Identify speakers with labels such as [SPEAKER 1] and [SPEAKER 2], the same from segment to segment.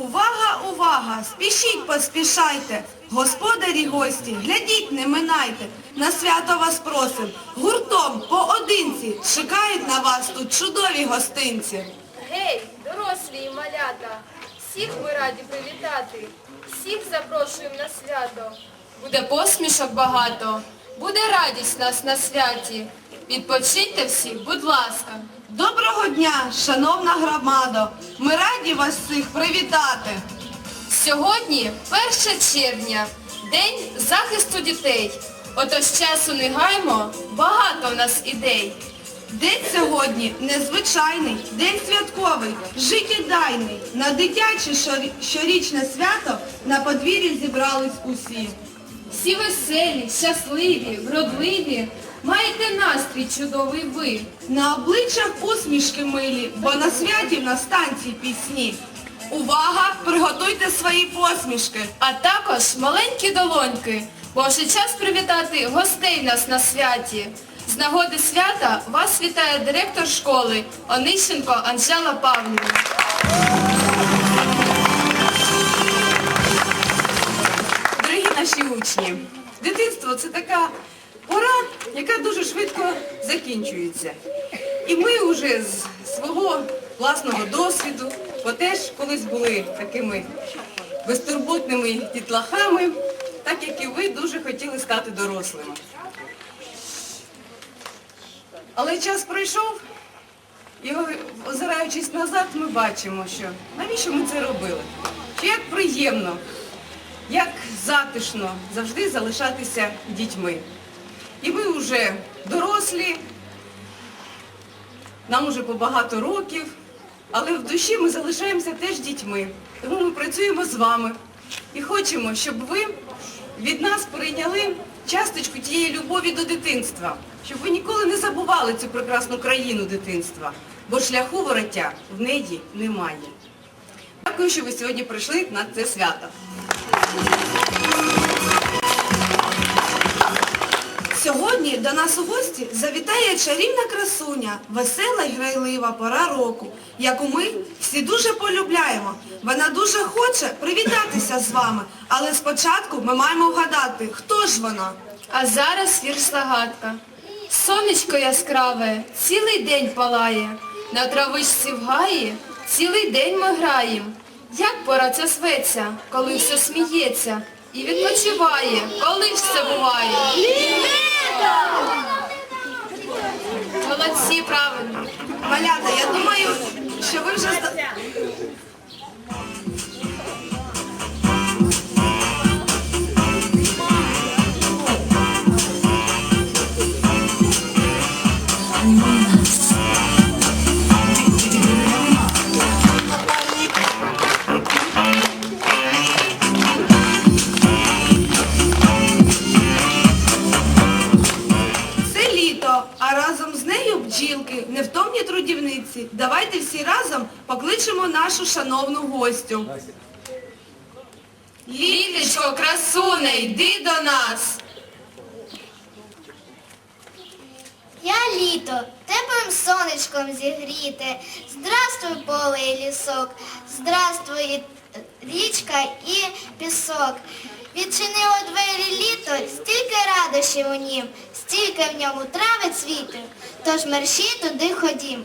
[SPEAKER 1] Увага, увага! Спішіть, поспішайте! Господарі гості, глядіть, не минайте! На свято вас просим! Гуртом, поодинці, чекають на вас тут чудові гостинці!
[SPEAKER 2] Гей, дорослі і малята, всіх ми раді привітати, всіх запрошуємо на свято. Буде посмішок багато, буде радість нас на святі. Відпочиньте всі, будь ласка.
[SPEAKER 1] Доброго дня, шановна громадо! Ми раді вас всіх привітати!
[SPEAKER 2] Сьогодні 1 червня, День захисту дітей. Отож часу не гаймо, багато в нас ідей.
[SPEAKER 1] День сьогодні незвичайний, день святковий, життєдайний. На дитяче щорічне свято на подвір'ї зібрались усі.
[SPEAKER 2] Всі веселі, щасливі, вродливі, маєте настрій чудовий ви.
[SPEAKER 1] На обличчях усмішки милі, бо на святі в нас станції пісні. Увага! Приготуйте свої посмішки.
[SPEAKER 2] А також маленькі долоньки, бо вже час привітати гостей нас на святі. З нагоди свята вас вітає директор школи Онищенко Анжела Павлівна.
[SPEAKER 3] Наші дитинство це така пора, яка дуже швидко закінчується. І ми вже з свого власного досвіду, бо теж колись були такими безтурботними дітлахами, так як і ви дуже хотіли стати дорослими. Але час пройшов, і озираючись назад, ми бачимо, що навіщо ми це робили? Що як приємно як затишно завжди залишатися дітьми. І ви вже дорослі, нам уже по багато років, але в душі ми залишаємося теж дітьми. Тому ми працюємо з вами і хочемо, щоб ви від нас прийняли часточку тієї любові до дитинства, щоб ви ніколи не забували цю прекрасну країну дитинства, бо шляху вороття в неї немає. Дякую, що ви сьогодні прийшли на це свято.
[SPEAKER 1] Сьогодні до нас у гості завітає чарівна красуня, весела й грайлива пора року, яку ми всі дуже полюбляємо. Вона дуже хоче привітатися з вами, але спочатку ми маємо вгадати, хто ж вона.
[SPEAKER 2] А зараз вірш загадка. Сонечко яскраве цілий день палає, на травичці в гаї цілий день ми граєм. Як пора ця зветься, коли все сміється і відпочиває, коли це буває?
[SPEAKER 1] Покличемо нашу шановну гостю.
[SPEAKER 2] Літочко, красуне, йди до нас.
[SPEAKER 4] Я літо, теплим сонечком зігріте. Здравствуй, поле і лісок, здравствуй, річка і пісок. Відчинило двері літо, стільки радощів у нім, стільки в ньому трави цвіти, тож мерщій туди ходім.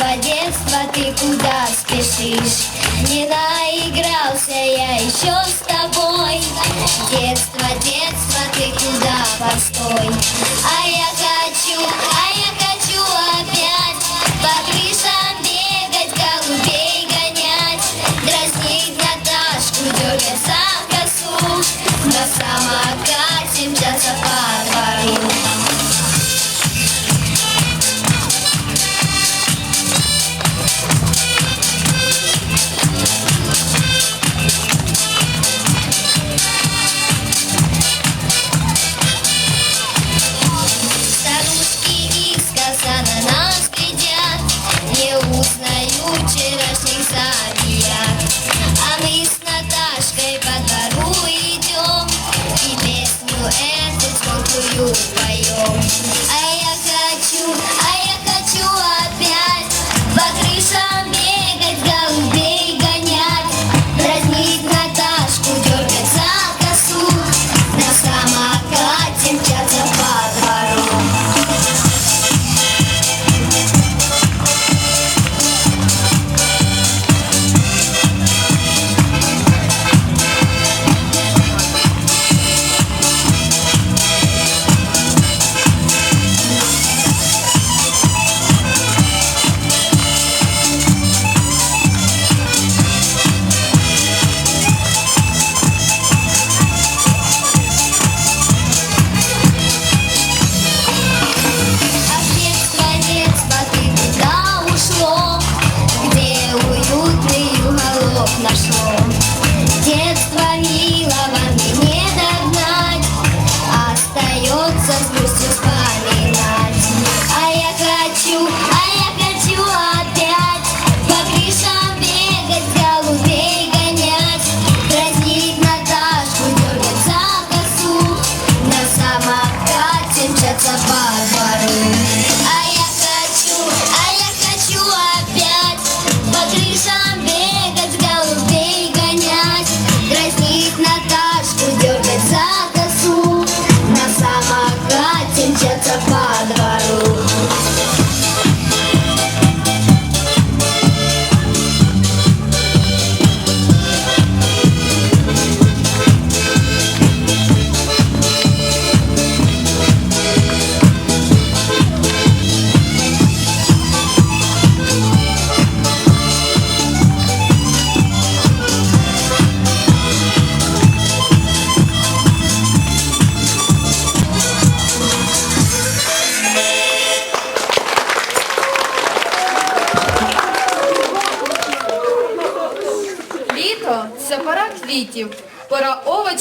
[SPEAKER 5] Детство, детство, ты куда спешишь? Не наигрался я еще с тобой. Детство, детство, ты куда постой? А я хочу, а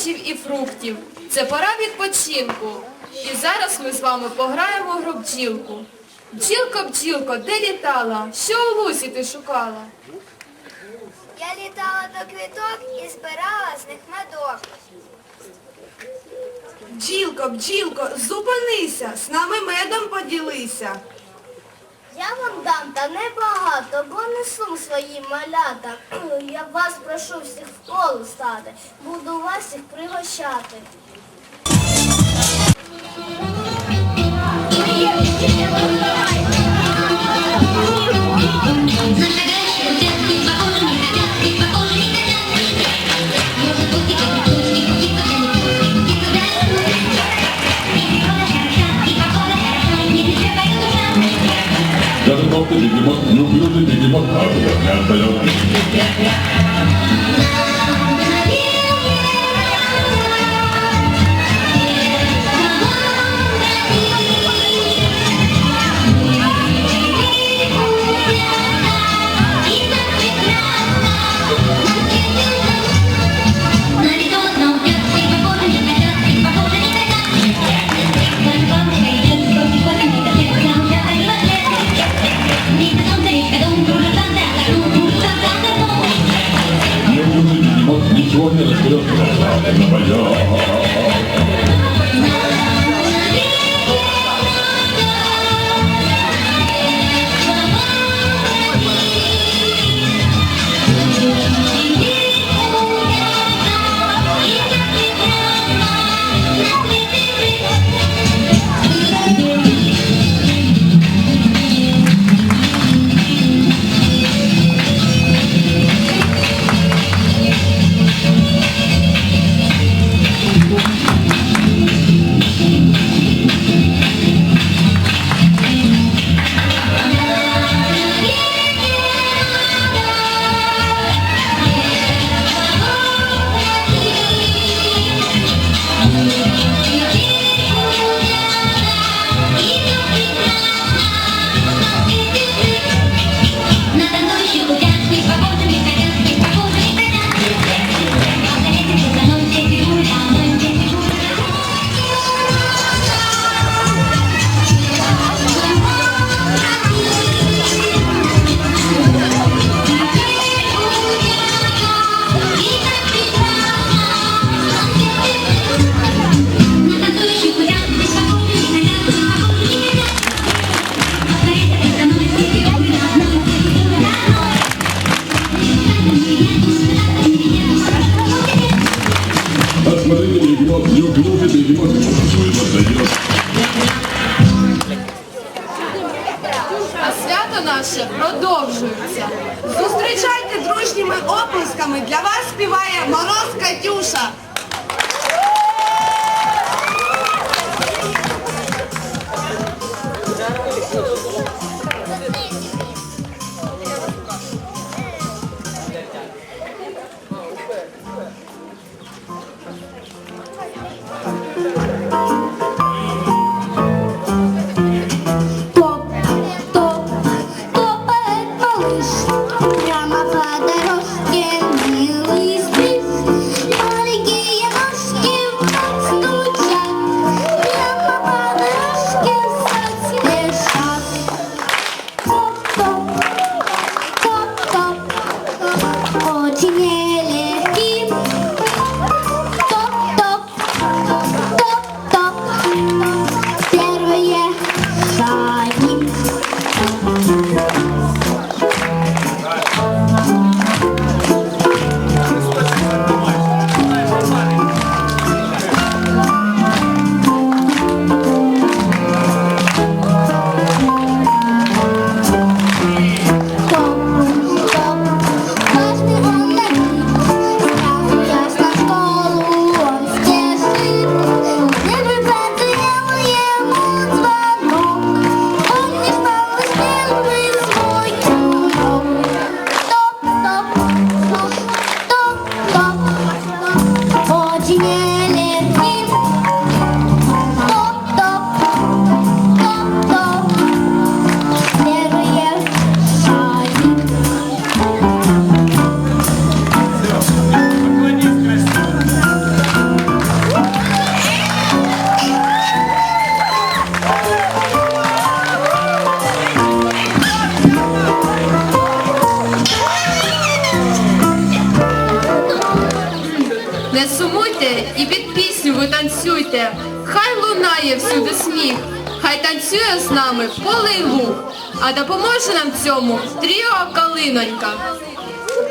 [SPEAKER 2] овочів і фруктів. Це пора відпочинку. І зараз ми з вами пограємо в гру бджілку. Бджілко, бджілко, де літала? Що у лусі ти шукала?
[SPEAKER 4] Я літала до квіток і збирала з них медок.
[SPEAKER 1] Бджілко, бджілко, зупинися, з нами медом поділися.
[SPEAKER 4] Я вам дам, та небагато, бо не сум свої малята. Я вас прошу всіх в коло стати, буду вас їх пригощати.
[SPEAKER 6] Посмотрите, бегемот, неуклюжий бегемот, чувствует, отдает.
[SPEAKER 2] А свято наше продовжується.
[SPEAKER 1] Зустрічайте дружніми оплесками. Для вас співає Мороз Катюша.
[SPEAKER 7] Танцюйте, хай лунає всюди сміх, хай танцює з нами поле луг, а допоможе нам цьому тріо Калинонька.